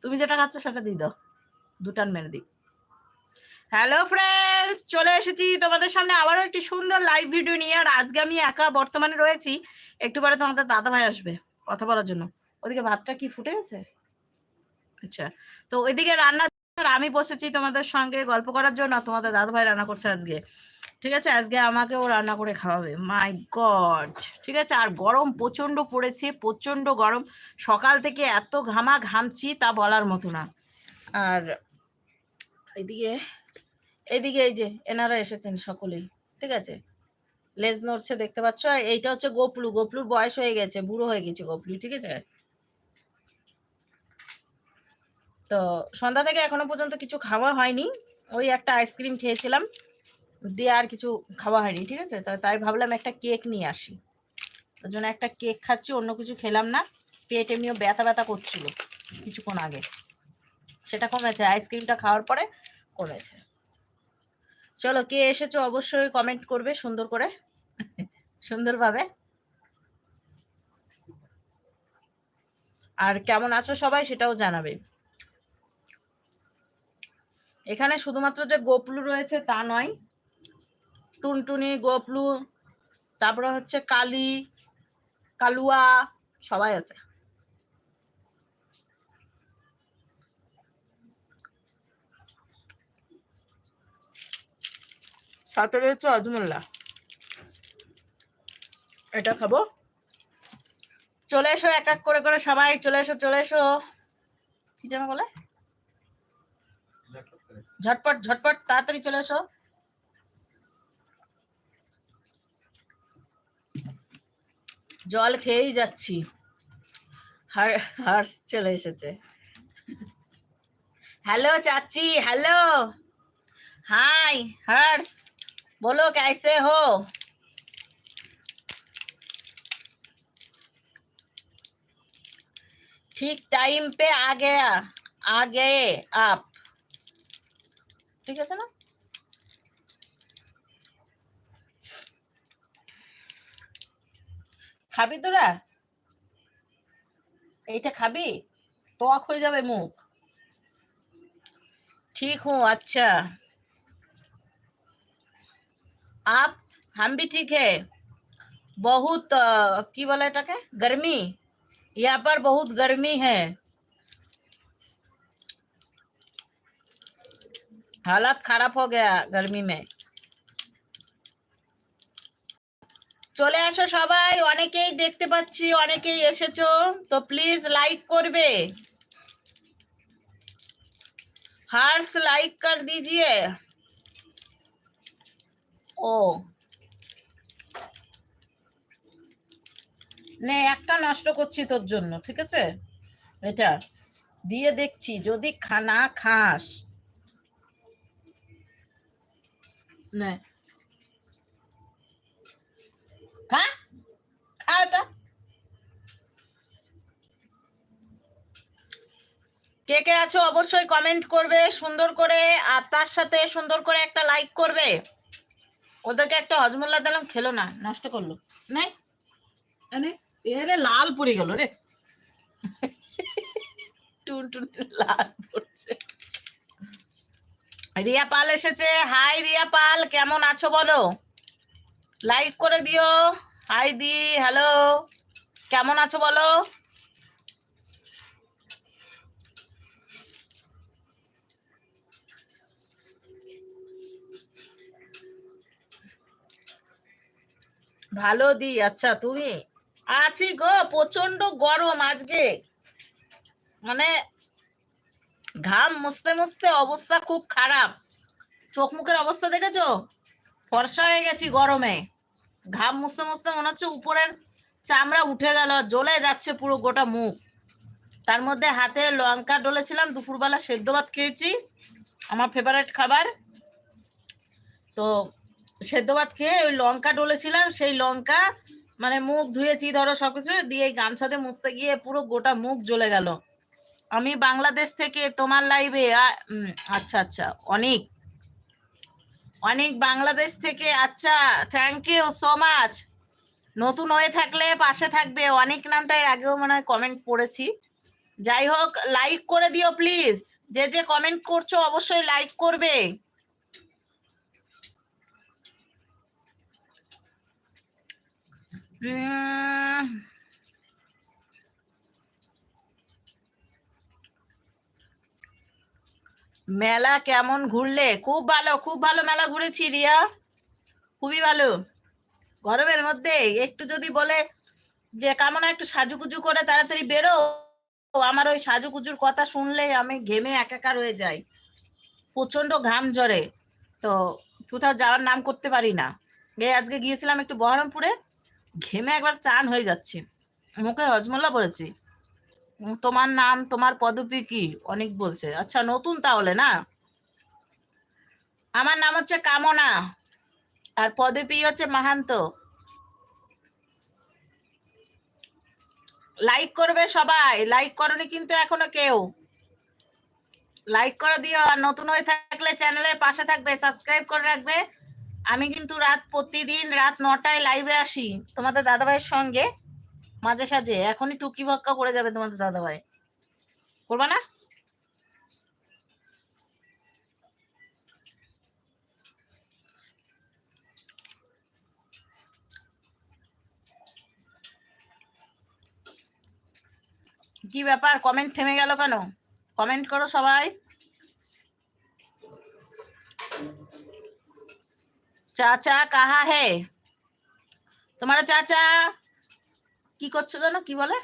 তুমি যেটা খাচ্ছ সেটা দিয়ে দাও। দুটান মেরে দিই। হ্যালো ফ্রেন্ডস চলে এসেছি তোমাদের সামনে আবারও একটি সুন্দর লাইভ ভিডিও নিয়ে। আর আজকে আমি একা বর্তমানে রয়েছি। একটু পরে তোমাদের দাদা ভাই আসবে কথা বলার জন্য। ওদিকে ভাতটা কি ফুটে গেছে? আচ্ছা তো ওইদিকে রান্না আমি বসেছি তোমাদের সঙ্গে গল্প করার জন্য। তোমাদের দাদা ভাই রান্না করছে আজকে। ঠিক আছে? আজকে আমাকেও রান্না করে খাওয়াবে। মাই গড ঠিক আছে? আর গরম প্রচণ্ড পড়েছে প্রচণ্ড গরম। সকাল থেকে এত ঘামা ঘামছি তা বলার মতো না। আর এদিকে এদিকে এই যে, এনারা এসেছেন সকলেই। ঠিক আছে? লেজ নড়ছে, দেখতে পাচ্ছ? আর এইটা হচ্ছে গোপলু। গোপলুর বয়স হয়ে গেছে, বুড়ো হয়ে গেছে গোপলু, ঠিক আছে? তো সন্ধ্যা থেকে এখনও পর্যন্ত কিছু খাওয়া হয়নি। ওই একটা আইসক্রিম খেয়েছিলাম। দিয়ে আর কিছু খাওয়া হয়নি, ঠিক আছে? তো তাই ভাবলাম একটা কেক নিয়ে আসি। ওর জন্য একটা কেক খাচ্ছি, অন্য কিছু খেলাম না। পেট এমনিও ব্যথা ব্যথা করছিল কিছুক্ষণ আগে। সেটা কমেছে, আইসক্রিমটা খাওয়ার পরে কমেছে। চলো, কে এসেছ অবশ্যই কমেন্ট করবে সুন্দর করে। সুন্দরভাবে। আর কেমন আছো সবাই সেটাও জানাবে। এখানে শুধুমাত্র যে গোপলু রয়েছে তা নয় টুনটুনি গোপলু তারপরে হচ্ছে কালি কালুয়া সবাই আছে। সাথে রয়েছে অজমুল্লা। এটা খাব। চলে এসো এক এক করে করে সবাই চলে এসো চলে এসো। কি যেন বলে? ঝটপট ঝটপট তাড়াতাড়ি চলে এসো। জল খেয়েই যাচ্ছি হার হার্স চলে এসেছে হ্যালো চাচি হ্যালো हाय हर्ष बोलो कैसे हो ठीक टाइम पे आ गया आ गए आप ঠিক আছে না খাবি তোরা এইটা খাবি টক হয়ে যাবে মুখ ठीक हूँ अच्छा आप हम भी ठीक है बहुत अ, की बोला এটাকে गर्मी यहाँ पर बहुत गर्मी है हालत खराब हो गया गर्मी में চলে আসো সবাই, অনেকেই দেখতে পাচ্ছি, অনেকেই এসেছ, তো প্লিজ লাইক করবে। হার্স লাইক কর দিজিয়ে। ও। নে, একটা নষ্ট করছি তোর জন্য, ঠিক আছে? এটা দিয়ে দেখছি, যদি খা, না খাস। নে খা খা এটা কে কে আছো অবশ্যই কমেন্ট করবে, সুন্দর করে, আর তার সাথে সুন্দর করে একটা লাইক করবে। ওদেরকে একটা হজমুল্লা দিলাম খেলো না, নষ্ট করল। নাই? এরে লাল পড়ে গেল রে। টুন টুন লাল পড়ছে। রিয়া পাল এসেছে। হাই রিয়া পাল, কেমন আছো বলো? লাইক করে দিও। হাই দি হ্যালো কেমন আছো বলো? ভালো দি আচ্ছা তুমি? আছি গো প্রচণ্ড গরম আজকে। মানে ঘাম মুছতে মুছতে অবস্থা খুব খারাপ। চোখ মুখের অবস্থা দেখেছ? ফর্সা হয়ে গেছি গরমে। ঘাম মুছতে মুছতে মনে হচ্ছে উপরের চামড়া উঠে গেল, জ্বলে যাচ্ছে পুরো গোটা মুখ। তার মধ্যে হাতে লঙ্কা ডলেছিলাম, দুপুরবেলা সেদ্ধ ভাত খেয়েছি, আমার ফেভারেট খাবার। তো সেদ্ধ ভাত খেয়ে ওই লঙ্কা ডলেছিলাম, সেই লঙ্কা মানে মুখ ধুয়েছি ধরো সবকিছু, দিয়ে গামছাতে মুছতে গিয়ে পুরো গোটা মুখ জ্বলে গেল। আমি বাংলাদেশ থেকে তোমার লাইভে আচ্ছা আচ্ছা অনেক। অনেক বাংলাদেশ থেকে আচ্ছা থ্যাংক ইউ সো মাচ নতুন হয়ে থাকলে পাশে থাকবে। অনেক নামটা এর আগেও মনে হয় কমেন্ট পড়েছি। যাই হোক লাইক করে দিও প্লিজ যে যে কমেন্ট করছ অবশ্যই লাইক করবে। উম, মেলা কেমন ঘুরলে? খুব ভালো খুব ভালো মেলা ঘুরেছি রিয়া। খুবই ভালো। গরমের মধ্যে একটু যদি বলে যে, কেমন একটু সাজুগুজু করে তাড়াতাড়ি বেরো। আমার ওই সাজুগুজুর কথা শুনলে আমি ঘেমে একাকার হয়ে যাই। প্রচণ্ড ঘাম ঝরে। তো কোথাও যাওয়ার নাম করতে পারি না। এই আজকে গিয়েছিলাম একটু বহরমপুরে। ঘেমে একবার চান হয়ে যাচ্ছে। মুখে হজমোল্লা পড়েছি। তোমার নাম, তোমার পদবি কি? অনেক বলছে। আচ্ছা নতুন তাহলে, না? আমার নাম হচ্ছে কামনা। আর পদবি হচ্ছে মাহান্ত। লাইক করবে সবাই। লাইক করনি কিন্তু এখনও কেউ। লাইক করে দিও। আর নতুন হয়ে থাকলে চ্যানেলের পাশে থাকবে। সাবস্ক্রাইব করে রাখবে। আমি কিন্তু রাত প্রতিদিন রাত নটায় লাইভে আসি। তোমাদের দাদাভাইয়ের সঙ্গে। মাঝে সাঝে। এখনই টুকি ভক্কা করে যাবে তোমাদের দাদাভাই। করবা না? কি ব্যাপার? কমেন্ট থেমে গেল কেন? কমেন্ট করো সবাই। চাচা কাহা হে? তোমার চাচা? কি করছ জানো? কি বলে?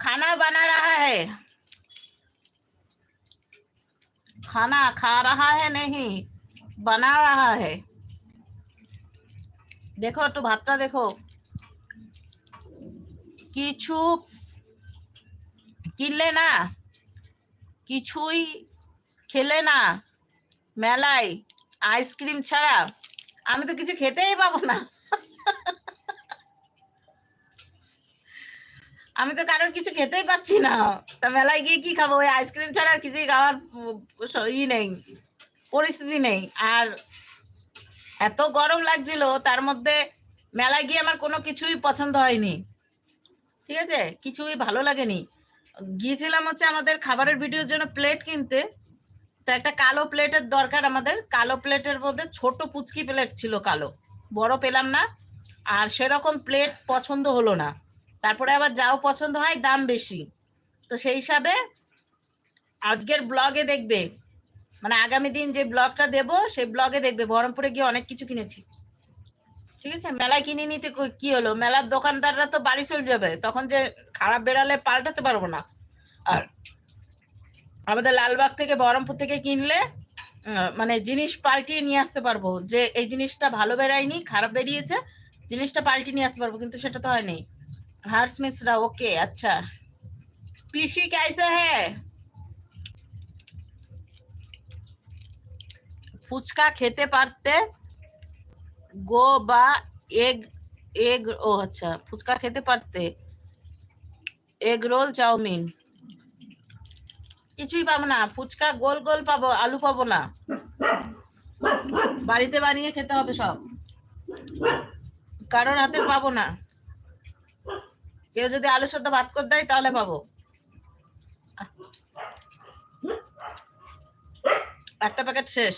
খানা বানা রাহা। হে। খানা খা রাহা হে নেহি বানা রাহা হে। দেখো একটু ভাতটা দেখো। কিছু কিনলে না কিছুই খেলে না মেলায় আইসক্রিম ছাড়া। আমি তো কিছু খেতেই পাবো না। আমি তো কারোর কিছু খেতেই পাচ্ছি না। তা মেলায় গিয়ে কি খাব? ওই আইসক্রিম ছাড়া আর কিছুই খাওয়ার ই নেই, পরিস্থিতি নেই। আর এত গরম লাগছিল, তার মধ্যে মেলায় গিয়ে আমার কোনো কিছুই পছন্দ হয়নি। ঠিক আছে? কিছুই ভালো লাগেনি। গিয়েছিলাম হচ্ছে আমাদের খাবারের ভিডিওর জন্য প্লেট কিনতে। তো একটা কালো প্লেটের দরকার আমাদের। কালো প্লেটের মধ্যে ছোট পুচকি প্লেট ছিল কালো। বড় পেলাম না। আর সেরকম প্লেট পছন্দ হলো না। তারপরে আবার যাও পছন্দ হয়, দাম বেশি। তো সেই হিসাবে আজকের ব্লগে দেখবে মানে আগামী দিন যে ব্লগটা দেবো, সেই ব্লগে দেখবে, বহরমপুরে গিয়ে অনেক কিছু কিনেছি। ঠিক আছে? মেলায় কিনে নিতে কি হলো? মেলার দোকানদাররা তো বাড়ি চলে যাবে, তখন যে খারাপ বেড়ালে পাল্টাতে পারব না। আর আমাদের লালবাগ থেকে, বহরমপুর থেকে কিনলে মানে জিনিস পাল্টিয়ে নিয়ে আসতে পারব। যে এই জিনিসটা ভালো বেরায়নি খারাপ বেরিয়েছে, জিনিসটা পাল্টিয়ে নিয়ে আসতে পারব, কিন্তু সেটা তো হয়নি हर्ष मिश्रा ओके अच्छा पीसी कैसे है ফুচকা খেতে পারতে গো বা এগ এগ ও আচ্ছা ফুচকা খেতে পারতে এগ রোল চাউমিন কিছুই পাবো না ফুচকা গোল গোল পাবো আলু পাবো না বাড়িতে বানিয়ে খেতে হবে সব কারোর হাতে পাবো না কেউ যদি আলু সেদ্ধ ভাত করে দেয়, তাহলে পাবো। একটা প্যাকেট শেষ।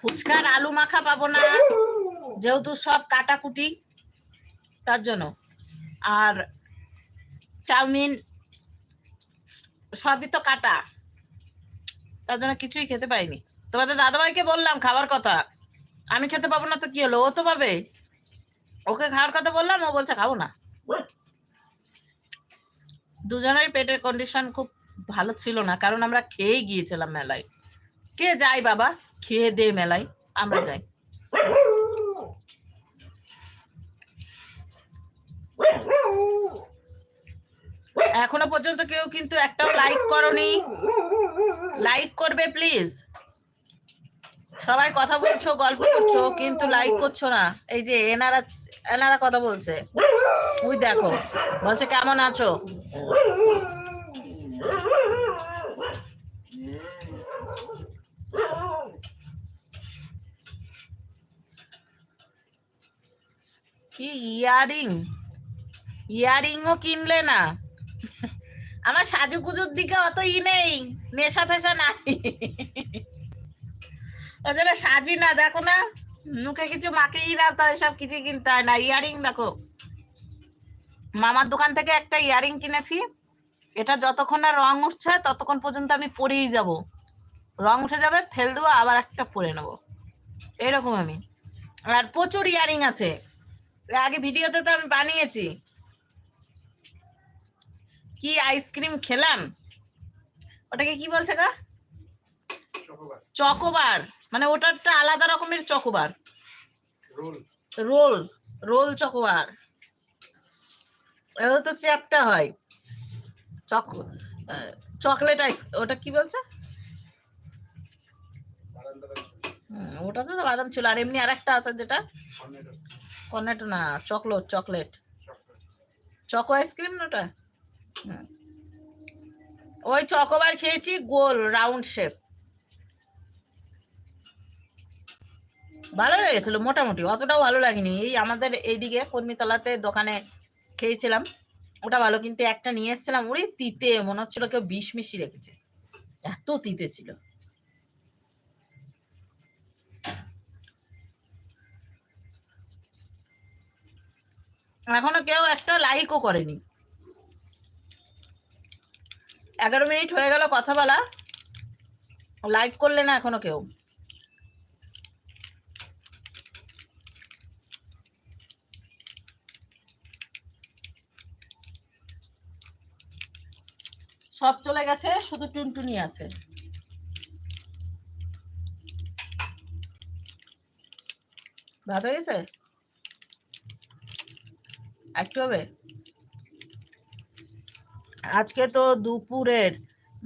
ফুচকার আলু মাখা পাবো না। যেহেতু সব কাটাকুটি, তার জন্য। আর চাউমিন, সবই তো কাটা। তার জন্য কিছুই খেতে পাইনি তোমাদের দাদাভাইকে বললাম খাবার কথা। আমি খেতে পাবো না তো কি হলো? ও তো পাবে। ওকে খাওয়ার কথা বললাম ও বলছে খাব না। দুজনেরই পেটের কন্ডিশন খুব ভালো ছিল না কারণ আমরা খেয়েই গিয়েছিলাম মেলায়। কে যাই বাবা? খেয়ে দে মেলায় আমরা যাই। এখনও পর্যন্ত কেউ কিন্তু একটাও লাইক করনি। লাইক করবে প্লিজ সবাই কথা বলছো, গল্প করছ, কিন্তু লাইক করছ না। এই যে এনারা এনারা কথা বলছে। ওই দেখো, বলছে, কেমন আছো? কি, ইয়ারিং? ইয়ারিংও কিনলে না? আমার সাজুকুজুর দিকে অত ই নেই নেশা ফেশা নাই। ওই জন্য সাজি না দেখো না। মুখে কিছু মাখেই না তো এসব কিছু কিনতে হয় না। ইয়ারিং দেখো মামার দোকান থেকে একটা ইয়ারিং কিনেছি। এটা যতক্ষণ না রং উঠছে ততক্ষণ পর্যন্ত আমি পরেই যাব। রং উঠে যাবে ফেল দেবো আবার একটা পরে নেব। এরকম আমি। আর প্রচুর ইয়ারিং আছে। আগে ভিডিওতে তো আমি বানিয়েছি। কি আইসক্রিম খেলাম? ওটাকে কি বলছে গা? চকোবার মানে ওটা একটা আলাদা রকমের চকোবার। রোল। Role chocobar. এটা তো চ্যাপটা হয়। চক চকলেট আইস ওটা কি বলছে? ওটা তো বাদাম ছিল। আর এমনি আর একটা আছে যেটা? কর্নেটো না চকলেট চকলেট। চকো আইসক্রিম না ওটা। ওই চকোবার খেয়েছি গোল রাউন্ড শেপ। ভালো লেগেছিল, মোটামুটি। অতটাও ভালো লাগেনি। এই আমাদের এইদিকে কর্মীতলাতে দোকানে খেয়েছিলাম। ওটা ভালো, কিন্তু একটা নিয়ে এসেছিলাম, ওরে তিতে, মনে হচ্ছিল কেউ বিষ মিশি রেখেছে। এত তিতে ছিল। এখনও কেউ একটা লাইকও করেনি। এগারো মিনিট হয়ে গেল কথা বলা। লাইক করলে না এখনও কেউ। সব চলে গেছে, শুধু টুনটুনি আছে। ভাত হয়ে গেছে? একটু হবে? আজকে তো দুপুরের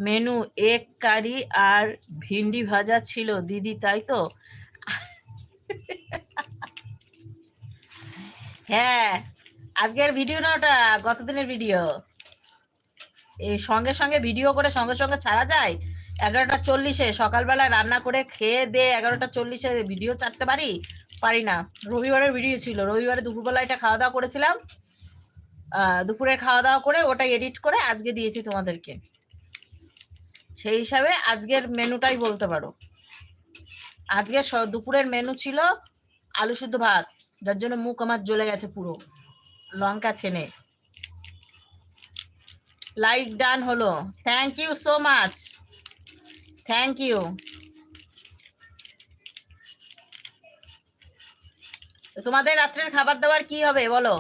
মেনু এক কারি আর ভিন্ডি ভাজা ছিল, দিদি, তাই তো? হ্যাঁ আজকের ভিডিও না ওটা, গতদিনের ভিডিও। সঙ্গে সঙ্গে ভিডিও করে সঙ্গে সঙ্গে ছাড়া যায়? এগারোটা চল্লিশে সকালবেলা রান্না করে খেয়ে দে এগারোটা চল্লিশে ভিডিও ছাড়তে পারি? পারি না। রবিবারের ভিডিও ছিল। রবিবারে দুপুরবেলা এটা খাওয়া দাওয়া করেছিলাম। আহ, দুপুরে খাওয়া দাওয়া করে ওটা এডিট করে আজকে দিয়েছি তোমাদেরকে। সেই হিসাবে আজকের মেনুটাই বলতে পারো। আজকে দুপুরের মেনু ছিল আলু শুদ্ধ ভাত। যার জন্য মুখ আমার জ্বলে গেছে পুরো। লঙ্কা ছেনে। লাইক ডান হলো। Thank you so much thank you তোমাদের রাত্রের খাবার দাবার কি হবে বলো?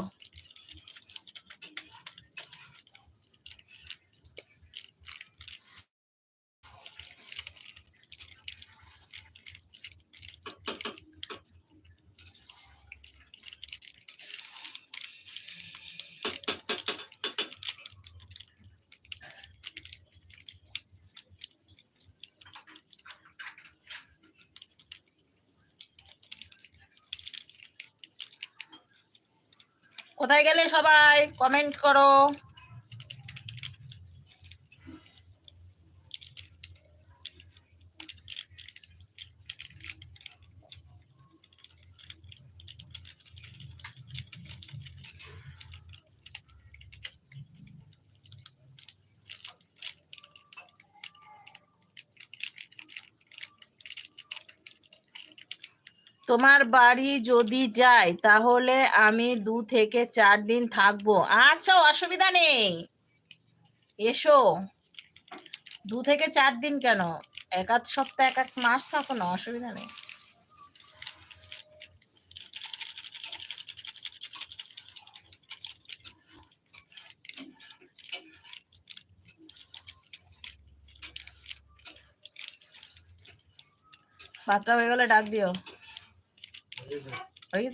কোথায় গেলে সবাই? কমেন্ট করো। তোমার বাড়ি যদি যাই তাহলে আমি দু থেকে চার দিন থাকব। আচ্ছা অসুবিধা নেই। এসো। দু থেকে চার দিন কেন? এক আধ সপ্তাহ, এক এক মাস থাকো না, অসুবিধা নেই। ভাতটা হয়ে গেলে ডাক দিও। হয়ে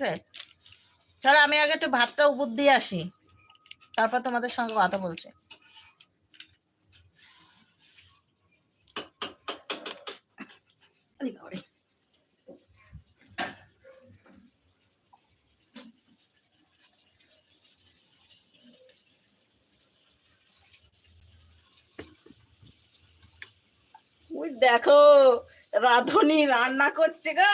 আমি আগে একটু ভাতটা উপর দিয়ে আসি। তারপর তোমাদের সঙ্গে কথা বলছি। দেখো, রাধুনি রান্না করছে গো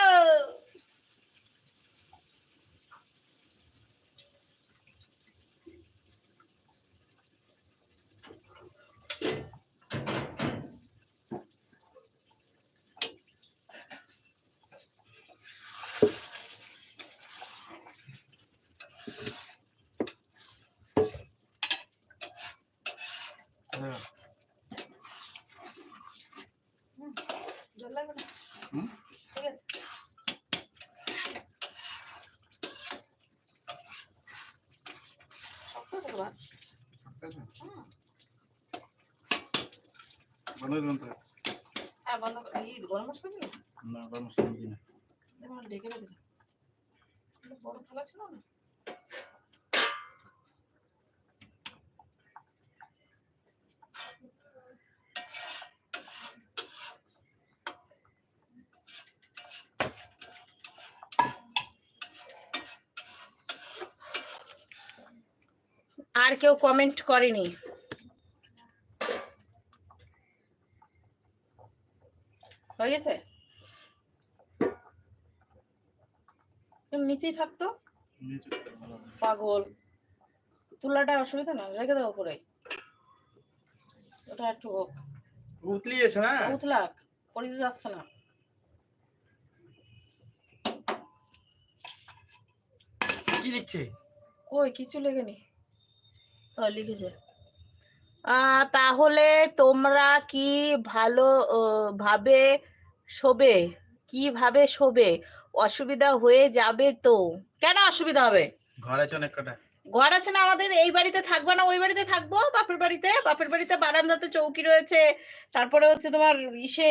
ভাত বন্ধ দিলাম তো হ্যাঁ বন্ধ কর এই গরম মশলা দিবি না গরম মশলা দিই না আমার বড় ছিল না আর কেউ কমেন্ট করেনি। হয়ে গেছে? নিচেই থাকতো। পাগল। তুলাটা অসুবিধা না? রেখে দেবো করে ওটা একটু হোক। না? উতলাক পরে যাচ্ছে না। কি লিখছে? কই কিছু লেগেনি লিখেছে। আহ, তাহলে তোমরা কি ভালো ভাবে শোবে? কীভাবে শোবে? অসুবিধা হয়ে যাবে তো। কেন অসুবিধা হবে? ঘর আছে অনেক কটা ঘর আছে না আমাদের এই বাড়িতে থাকব না ওই বাড়িতে থাকব বাপের বাড়িতে। বাপের বাড়িতে বারান্দাতে চৌকি রয়েছে তারপরে হচ্ছে তোমার ইসে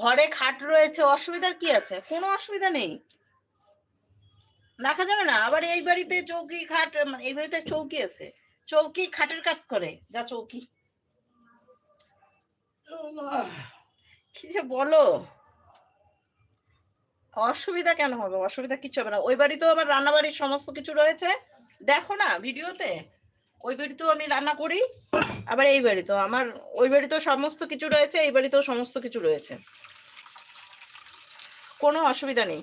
ঘরে খাট রয়েছে অসুবিধার কি আছে? কোনো অসুবিধা নেই। রাখা যাবে না? আবার এই বাড়িতে চৌকি খাট মানে এই বাড়িতে চৌকি আছে। চৌকি খাটের কাজ করে যা চৌকি। কি যে বলো? অসুবিধা কেন হবে? অসুবিধা কিছু হবে না। ওই বাড়িতেও আমার রান্নাবাড়ির সমস্ত কিছু রয়েছে। দেখো না ভিডিওতে। ওই বাড়িতেও আমি রান্না করি, আবার এই বাড়িতেও। আমার ওই বাড়িতেও সমস্ত কিছু রয়েছে, এই বাড়িতেও সমস্ত কিছু রয়েছে। কোনো অসুবিধা নেই।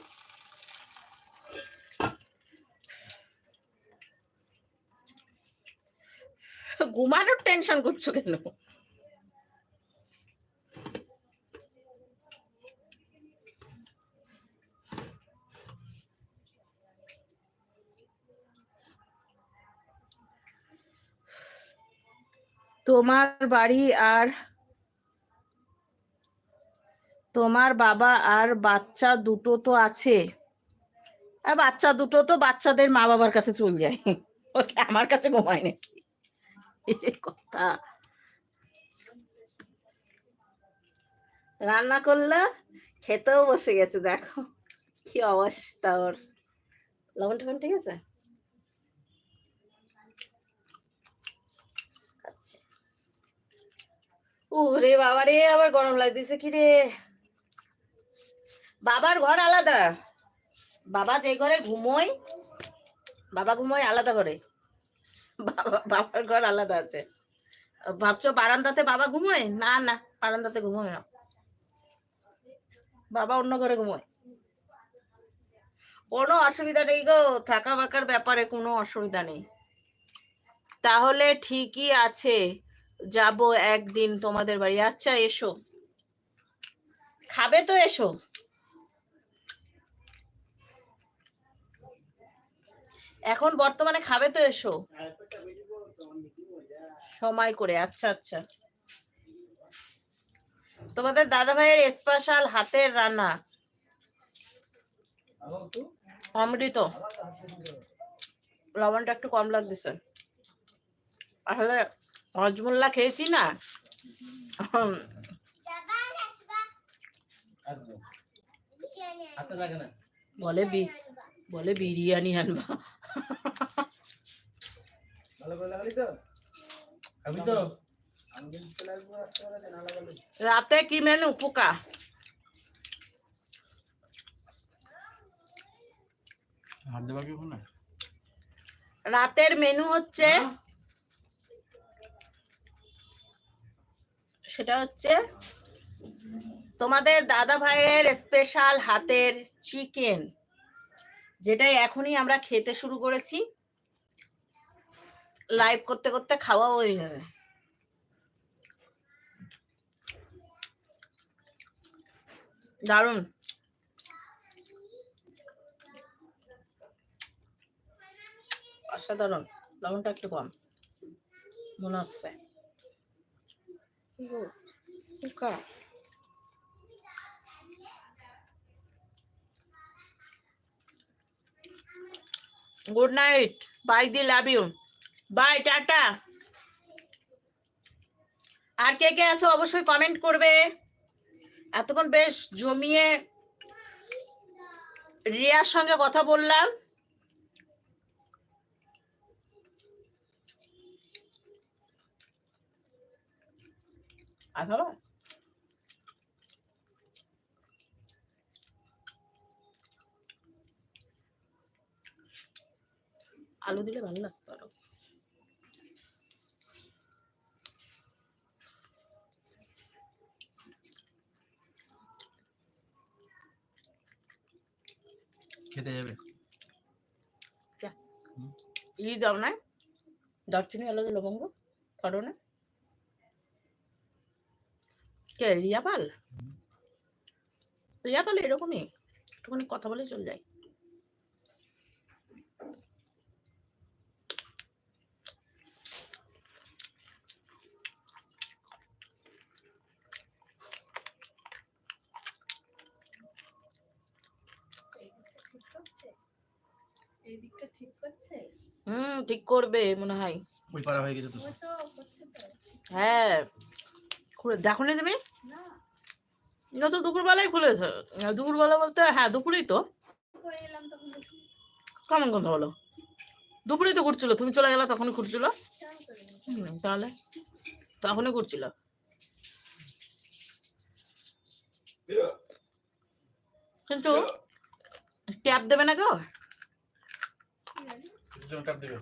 ঘুমানোর টেনশন করছ কেন? তোমার বাড়ি আর তোমার বাবা আর বাচ্চা দুটো তো আছে। আর বাচ্চা দুটো তো বাচ্চাদের মা বাবার কাছে চলে যায়। ওকে আমার কাছে ঘুমায় নাকি? কথা। রান্না করলা? খেতেও বসে গেছে, দেখো। কি অবস্থা ওর। লবণ টবণ ঠিক আছে? ওরে বাবা রে আবার গরম লাগতেছে কি রে বাবার ঘর আলাদা। বাবা যে ঘরে ঘুমোয়, বাবা ঘুমোয় আলাদা ঘরে। বাবা, বাবার ঘর আলাদা আছে। ভাবছ বারান্দাতে বাবা ঘুমোয়? না না, বারান্দাতে ঘুমোয় না। বাবা অন্য ঘরে ঘুমোয়। কোনো অসুবিধা নেই গো থাকা বাকার ব্যাপারে কোনো অসুবিধা নেই। তাহলে ঠিকই আছে। যাব একদিন তোমাদের বাড়ি। আচ্ছা এসো। খাবে তো এসো। এখন বর্তমানে খাবে তো এসো। সময় করে আচ্ছা আচ্ছা। তোমাদের দাদা ভাইয়ের স্পেশাল হাতের রান্না। অমৃত। লবণটা একটু কম লাগতেছে। আসলে হজমুল্লা খেয়েছি না? বলে বি বলে বিরিয়ানি আনবা। রাতে কি মেনু পোকা? রাতের মেনু হচ্ছে সেটা হচ্ছে তোমাদের দাদা ভাইয়ের স্পেশাল হাতের চিকেন যেটা এখনই আমরা খেতে শুরু করেছি। লাইভ করতে করতে খাওয়া হয়ে যাবে। দারুণ। অসাধারণ। লবণটা একটু কম। মনে হচ্ছে। পোকা। গুড নাইট বাই দি লাভ ইউ বাই টাটা আর কে কে আছো অবশ্যই কমেন্ট করবে। এতক্ষণ বেশ জমিয়ে রিয়ার সঙ্গে কথা বললাম। আর আলু দিলে ভালো লাগতো আরও। খেতে যাবে? ই দাও না দারচিনি এলাচ লবঙ্গ করো না কে রিয়া পাল রিয়া পাল এরকমই। একটুখানি কথা বলে চলে যায় হুম ঠিক করবে মনে হয়। ওই পাড়া হয়ে গেছে তো হ্যাঁ। দেখো না তুমি। না তো দুপুরবেলায় খুলেছে। দুপুরবেলা বলতে হ্যাঁ দুপুরেই তো। তখন কেমন কথা বলো দুপুরেই তো ঘুরছিল। তুমি চলে গেলে তখনই ঘুরছিল? তাহলে? তখনই ঘুরছিল। কিন্তু ট্যাপ দেবে না গো কি জানি? কিছু জন টাপ দেবে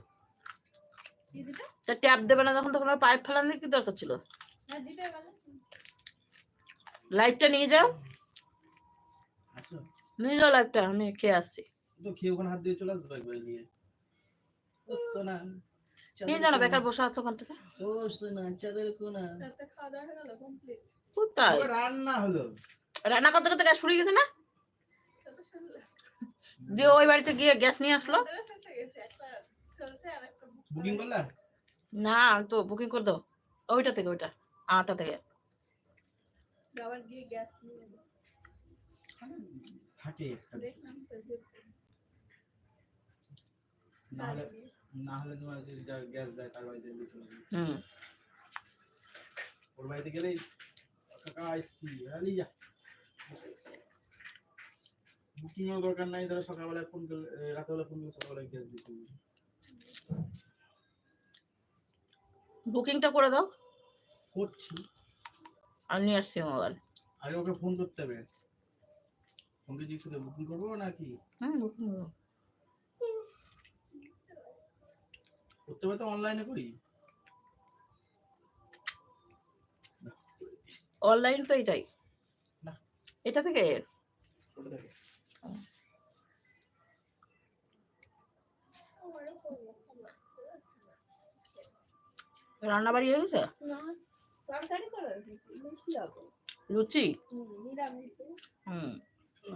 কি দিবে? তা ট্যাপ দেবে না যখন তখন পাইপ ফেলানোর কি দরকার ছিল? হ্যাঁ। লাইটটা নিয়ে যাও। আসো। নিয়ে যাও লাইটটা আমি খেয়ে আসছি। নিয়ে। বেকার বসে আছো ওখান থেকে। ও সোনা চাঁদের কোনা। কোথায়? রান্না হলো। রান্না করতে করতে গ্যাস ফুরিয়ে গেছে না? দিয়ে ওই বাড়িতে গিয়ে গ্যাস নিয়ে আসলো। বুকিং করলা? না তো বুকিং করে দাও। ওইটা থেকে ওইটা আটটা থেকে। আবার গিয়ে গ্যাস নিয়ে এলো। দেখলাম তো না হলে না হলে তোমার যে গ্যাস দেয় তার বাড়িতে দিয়ে চলে হুম। ওর বাড়িতে গেলেই কাকা আসছি আলি যা। বুকিং এর দরকার নাই ধরো সকালবেলায় ফোন করলে রাতেবেলা ফোন করলে সকালবেলায় গ্যাস দিতে হবে। বুকিংটা করে দাও। করছি। আমি নিয়ে আসছি মোবাইল। আগে ওকে ফোন করতে হবে। ফোনকে জিজ্ঞেস করে বুকিং করব নাকি? হুম বুকিং করো। করতে হবে তো অনলাইনে করি। অনলাইন তো এটাই। না। এটা থেকে? করব। রান্না বাড়ি হয়ে গেছে? না, তরকারি করো, মিষ্টি হবে। লুচি হুম, নিরামিষ। হুম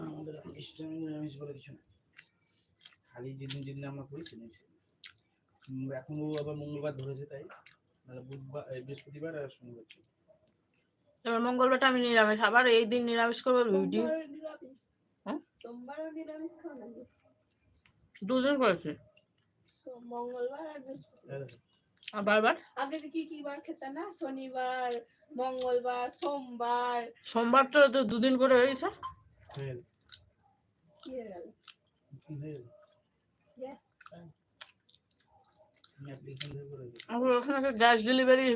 আমাদের নিরামিষ নিরামিষ বলে কিছু না খালি যেদিন যেদিন আমরা করি সেদিন। এখন ও আবার মঙ্গলবার ধরেছে তাই মানে বুধবার এই বৃহস্পতিবার আর শনিবার। এবার মঙ্গলবারটা আমি নিরামিষ আবার এই দিন নিরামিষ করব নিরামিষ। হ্যাঁ? সোমবারও নিরামিষ খাও দুদিন করেছি মঙ্গলবার আর বৃহস্পতিবার দেখো, আর বারবার? আগে কি কি বার খেতে না? শনিবার মঙ্গলবার সোমবার। সোমবার তো তো দুদিন করে হয়েছে। হয়ে হয়ে হয়ে ওখানে একটা গ্যাস ডেলিভারি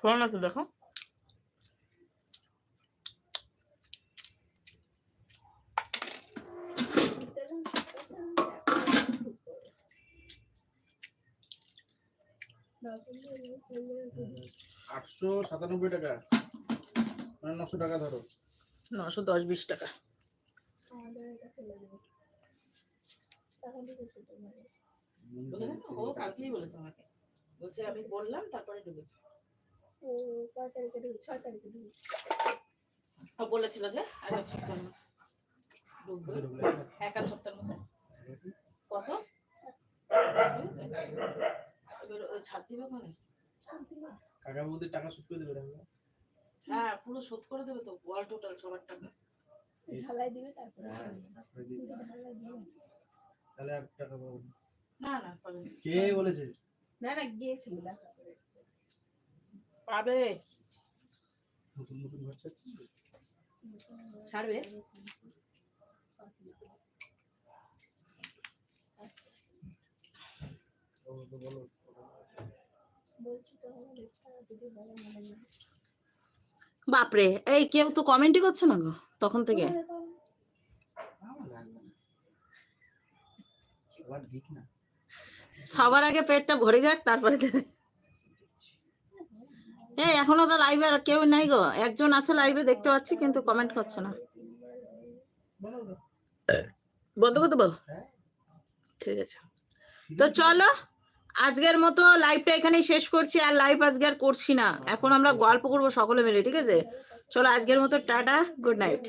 ফোন আছে দেখো। আটশো সাতানব্বই টাকা। মানে নশো টাকা ধরো। নশো দশ বিশ টাকা। ও কালকেই বলেছে আমাকে। বলছে আমি বললাম তারপরে ঢুকেছি ও কয় ছয় তারিখে ঢুকবে ও বলেছিল যে আর এক সপ্তাহের মধ্যে? এক সপ্তাহের মধ্যে কত এবার ও ছাড় দিবে ওখানে কাকা বৌদির টাকা শোধ করে দেবে হ্যাঁ পুরো শোধ করে দেবে তো ওয়াল টোটাল সবার টাকা। ঢালাই দিবে তারপরে দিবে। তাহলে এক টাকা পাবো না। না কে বলেছে? না না গিয়েছিল পাবে। নতুন নতুন ছাড়বে? ও তো বলো বলছি তো আমার ইচ্ছা যদি বলে মনে নেই বাপরে এই কেউ তো কমেন্টই করছে না গো তখন থেকে? সবার আগে পেটটা ভরে যাক তারপরে এই এখনও তো লাইভে আর কেউ নাই গো। একজন আছে লাইভে দেখতে পাচ্ছি কিন্তু কমেন্ট করছে না। বলো তো। বন্ধ করে দেবো হ্যাঁ। ঠিক আছে। তো চলো। আজকের মতো লাইভটা এখানেই শেষ করছি, আর লাইভ আজকে আর করছি না। এখন আমরা গল্প করব সকলে মিলে, ঠিক আছে? চলো আজকের মতো টাটা গুড নাইট